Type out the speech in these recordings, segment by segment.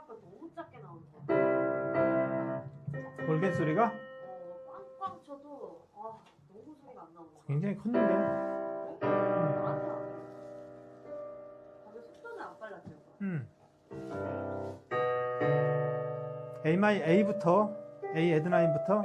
생각보다 너무 작게 거야. 골개 소리가 어, 꽝꽝 쳐도 아, 너무 소리가 안 거야. 굉장히 컸는데. 아니야. 다들 속도는 안 빨랐죠. 오빠? 음. A 마이 A부터 A 에드나인부터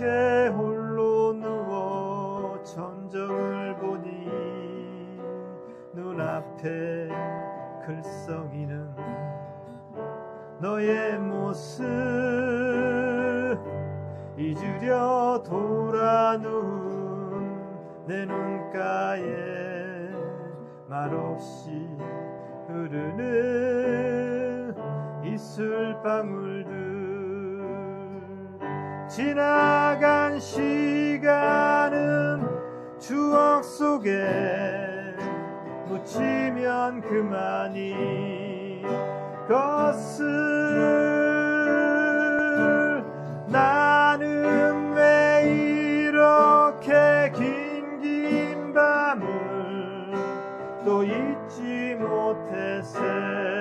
이렇게 홀로 누워 전정을 보니 눈앞에 글썽이는 너의 모습. 잊으려 돌아 누운 내 눈가에 말없이 흐르는 이슬 방울들 지나간 시간은 추억 속에 묻히면 그만이 것을 나는 왜 이렇게 긴 긴 밤을 또 잊지 세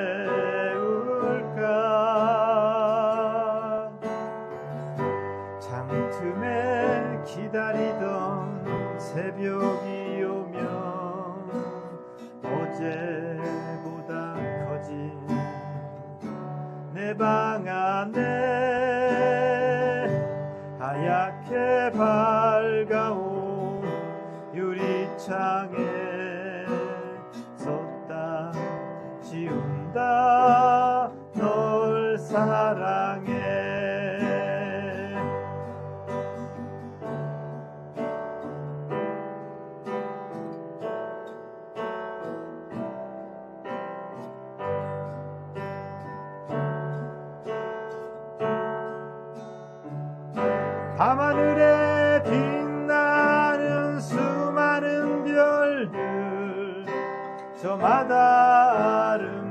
새벽이 오면 어제보다 커진 내 방 안에 하얗게 밝아온 유리창에 섰다. 지운다. 널 사랑해 밤하늘에 빛나는 수많은 별들 저마다 아름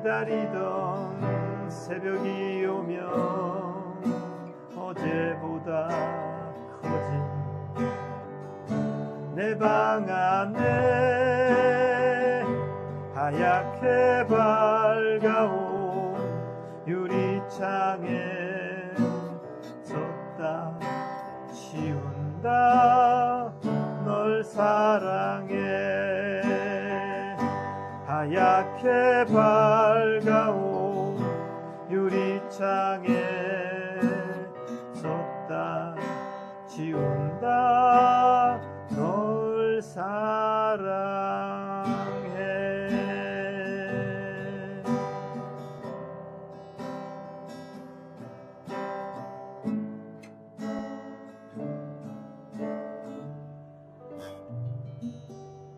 기다리던 새벽이 오면 어제보다 커진 내 방 안에 하얗게 밝아온 유리창에 섰다 치운다 널 사랑해 하얗게 밝아온 유리창에 섰다. 지운다. 널 사랑해